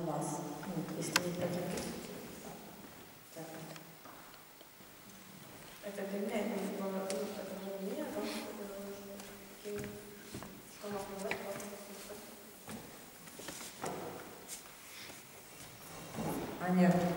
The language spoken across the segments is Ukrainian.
у нас. Если нет таких так. Это для меня это не было отражение, а там что можно дать, Понятно.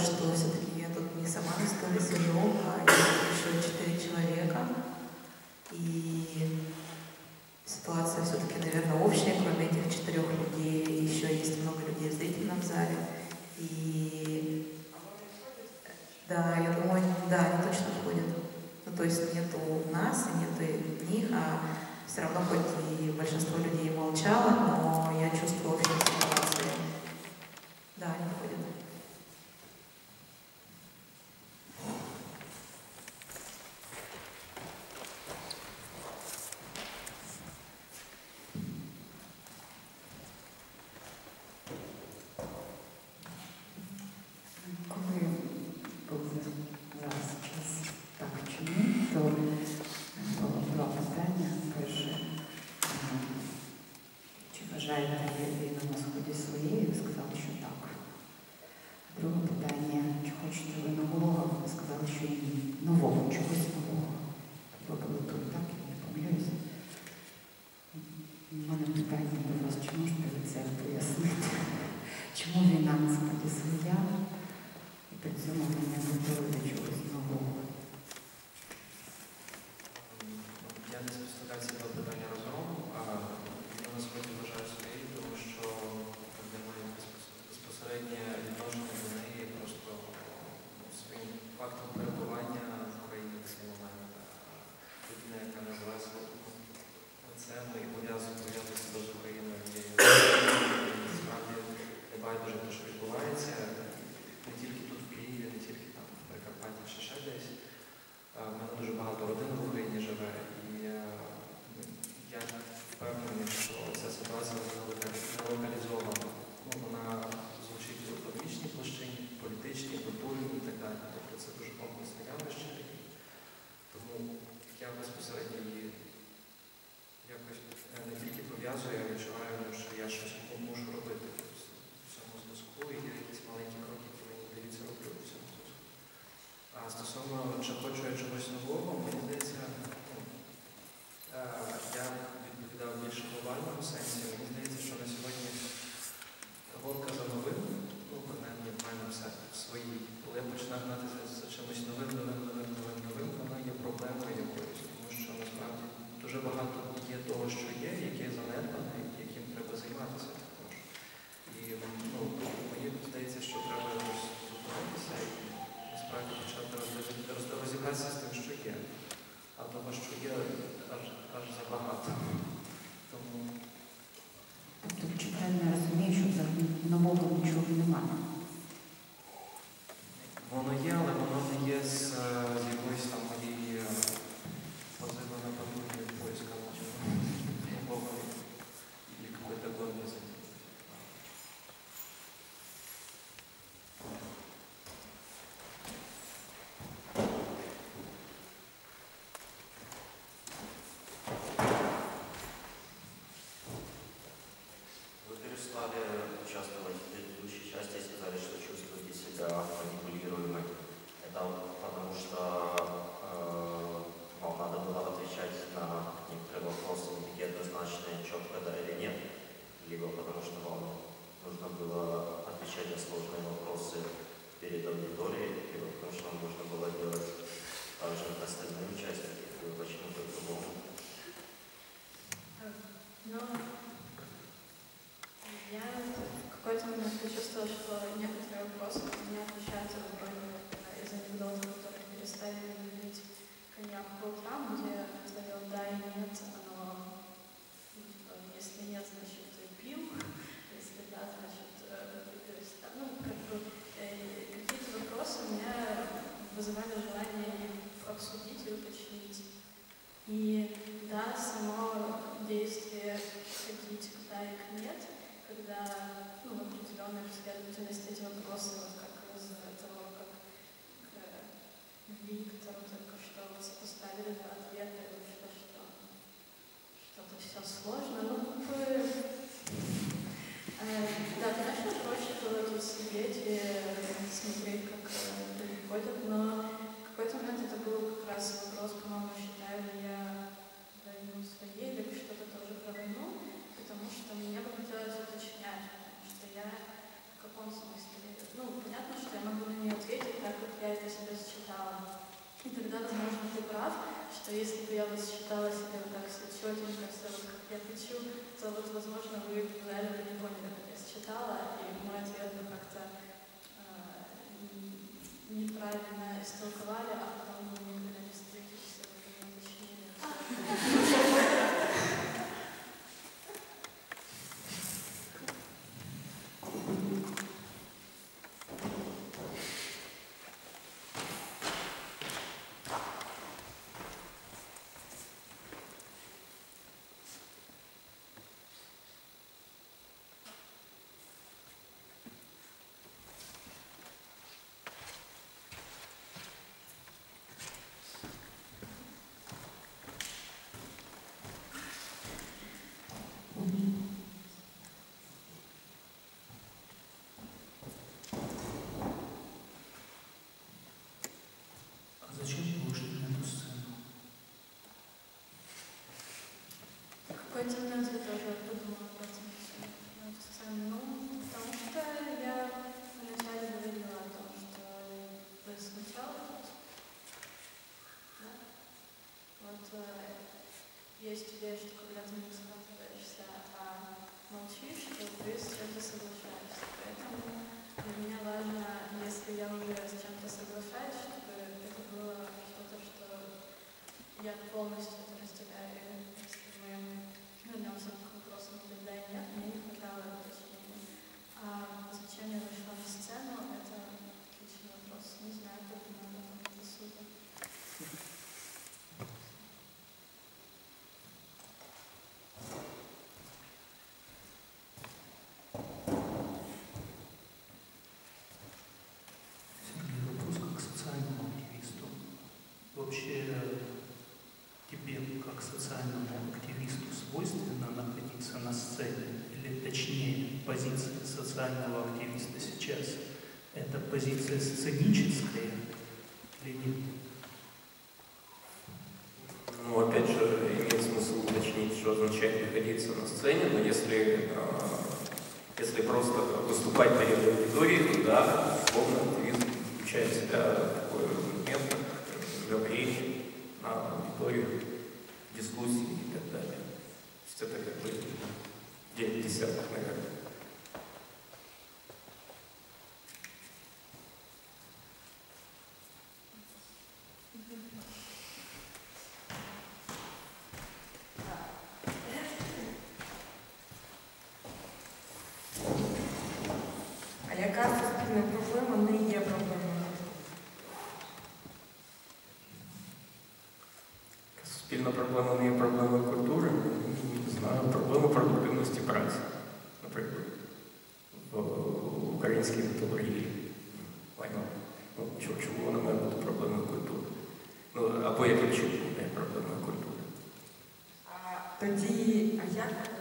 что все-таки я тут не сама на стуле сижу, а еще четыре человека. И ситуация все-таки, наверное, общая, кроме этих четырех людей, еще есть много людей в зрительном зале. И да, я думаю, да, они точно ходят, Ну, то есть нету нас и нету них, а все равно хоть и большинство людей молчало, но one second. Amen. Какой-то момент почувствовала, что Виктору только что сопоставили два ответа, и вышло, что что-то все сложно. Ну, как бы, э, да, конечно, проще было тут сидеть и смотреть, как э, люди ходят, но в какой-то момент это был как раз вопрос, по-моему, считаю ли я войну своей или что-то тоже про войну, потому что мне бы хотелось уточнять, потому что я в каком смысле, ну, понятно, что я могу на нее ответить так, как я это себе считала. И тогда, возможно, ты прав, что если бы я вот считала себя вот так все четенько, все вот как я хочу, то вот, возможно, вы зале бы не поняли, как я считала, и мой ответ бы как-то э, неправильно истолковали, а потом мы никогда не встретились, вы не уточнили. В какой-то момент я свойственно находиться на сцене? Или точнее, позиция социального активиста сейчас – это позиция сценическая или нет? Ну, опять же, имеет смысл уточнить, что означает находиться на сцене, но если, э, если просто выступать перед аудиторией, то да, условно, активизм включает в себя такой момент, как говорение на аудиторию, дискуссии и так далее. То есть это как бы 9 десятых, наверное. А яка суспільна проблема не є проблемою? Спільна проблема праці, наприклад, в українській металургії. Ну, чому, чому вона має бути проблемою культури? Ну, або яким чином не проблемою культури? А тоді, а як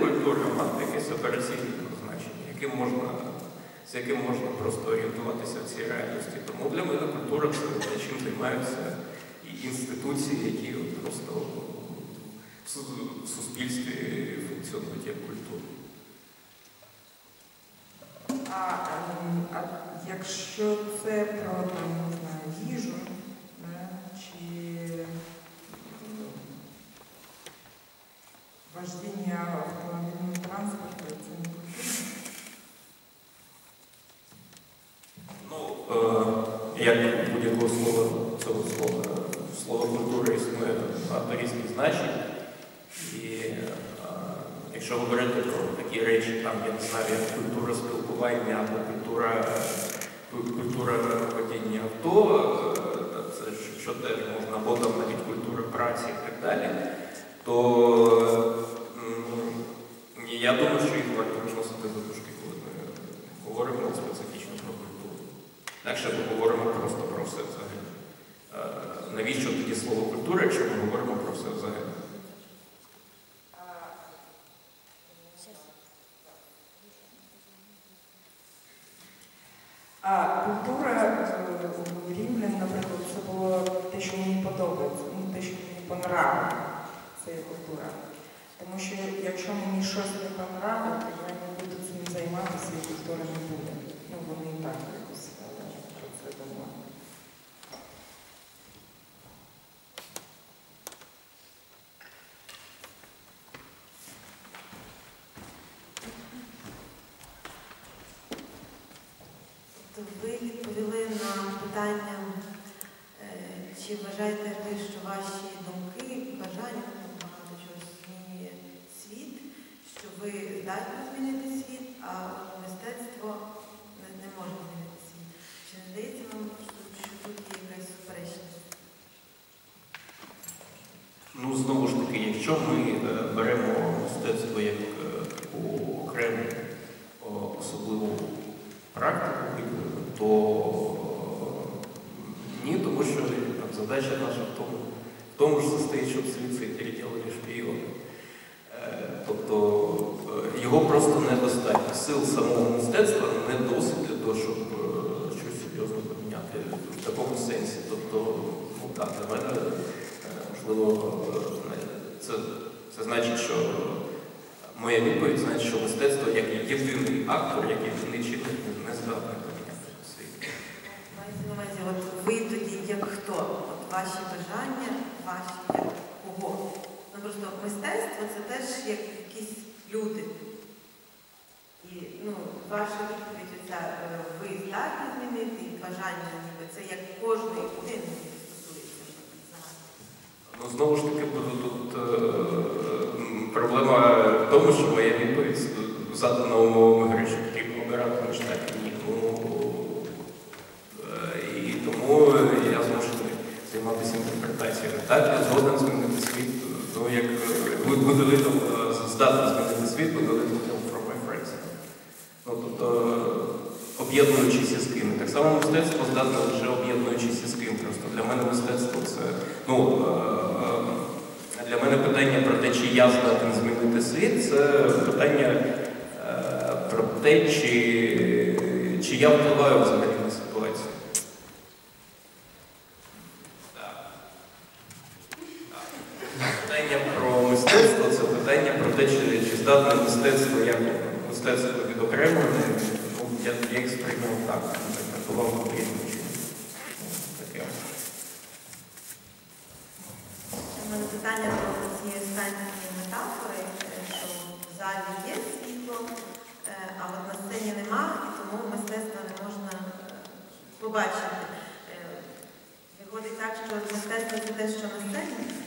культура мати якесь операційне значення, яким можна, з яким можна просто орієнтуватися в цій реальності. Тому для мене культура це чим займаються і інституції, які просто в суспільстві функціонують як культура. А, ем, а якщо це про не знаю, їжу чи вождіння автомобільного транспорту, це? Ну, е, як будь-якого слова цього слова, слово культура існує багато різних значень. І е, якщо говорити про такі речі, там, я не знаю, як культура спілкування або культура, культура водіння авто, е, це що теж можна, або там навіть культура праці і так далі, то м, я думаю, що їх варто відносити за дужки, коли ми говоримо специфічно про культуру. Інакше ми говоримо просто про все взагалі. Е, Навіщо тоді слово культура, якщо ми говоримо про все взагалі? А культура е, у Рівні, наприклад, це було те, що мені подобається, ну, те, що мені понравилось, це є культура. Тому що якщо мені щось не понравилось, то я не буду цим займатися і культури не буде. Ну, вони і так якось е, про це думають. То ви відповіли на питання, е, чи вважаєте ви, що ваші думки, бажання ну, багато чого змінює світ, що ви здатні змінити світ, а мистецтво не, не може змінити світ. Чи не здається вам, що, що тут є якась суперечність? Ну, знову ж таки, якщо ми е, беремо мистецтво як е, таку окрему особливу практику, то е, ні, тому що там, задача наша в тому, в тому ж состоїть, щоб світ цей переділили шпіони. Е, Тобто е, його просто недостатньо. Сил самого мистецтва не досить для того, щоб е, щось серйозно поміняти в такому сенсі. Тобто, ну так, для мене е, можливо, е, це, це значить, що моя відповідь значить, що мистецтво як єдиний актор, як єдиний чинник не- не здатний поміняти світ. Мається на увазі, от ви тоді як хто? От ваші бажання, ваші як кого? Ну просто мистецтво це теж як якісь люди. І ну, ваша відповідь оця, е, ви здатні змінити бажання, ніби це як кожної людини. Ну, знову ж таки, тут е, проблема в тому, що моя відповідь задана умовами гри, що потрібно обирати між так і ні. Е, і тому я змушений займатися інтерпретаціями. Так, я згоден змінити світ. Ну, як е, е, здатний змінити світ, буде видно from my friends. Ну, тобто, е, об'єднуючись із ким. Так само мистецтво здатне лише об'єднуючись із ким. Просто для мене мистецтво це. Ну, е, для мене питання про те, чи я здатен змінити світ, це питання е, про те, чи, чи я впливаю взагалі на ситуацію. Так. Так. Питання про мистецтво це питання про те, чи, чи здатне мистецтво як мистецтво відокремлене. Ну, я, я їх сприймав так, інтерпретував потрібно чи таке. У мене питання до цієї останньої метафори, е, що в залі є світло, е, а от на сцені нема, і тому мистецтво не можна е, побачити. Е, Виходить так, що мистецтво це те, що на сцені.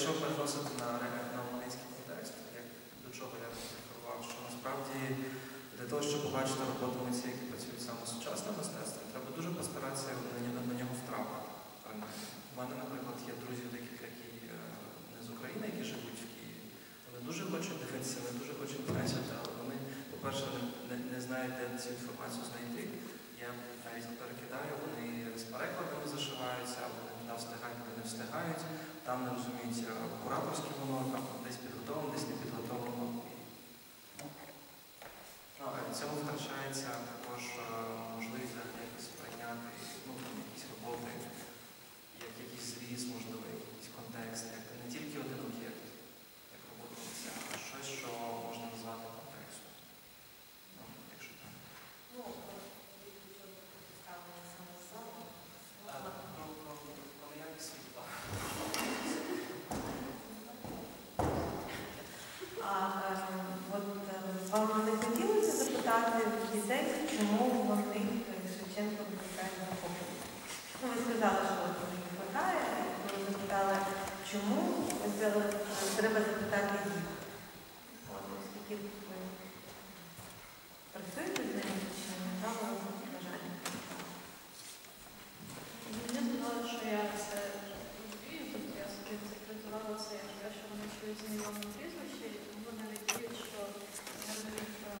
якщо переносити на на український контекст, як до чого я рекомендував, що насправді для того, щоб побачити роботу митців, які працюють саме сучасним мистецтвом, треба дуже постаратися на нього втрапити. У мене, наприклад, є друзі, деяких, які е, не з України, які живуть в Києві. Вони дуже хочуть дивитися, вони дуже хочуть дивитися, але вони, по-перше, не, не знають, де цю інформацію знайти. Я навіть перекидаю, вони з перекладами зашиваються, або не встигають, вони не встигають там не розуміється кураторське воно Вам не хотілося запитати дітей, чому вони е, Шевченко викликає на охоплення? Ну, ви сказали, що не викликає, і ви запитали, чому треба е, запитати їх. От,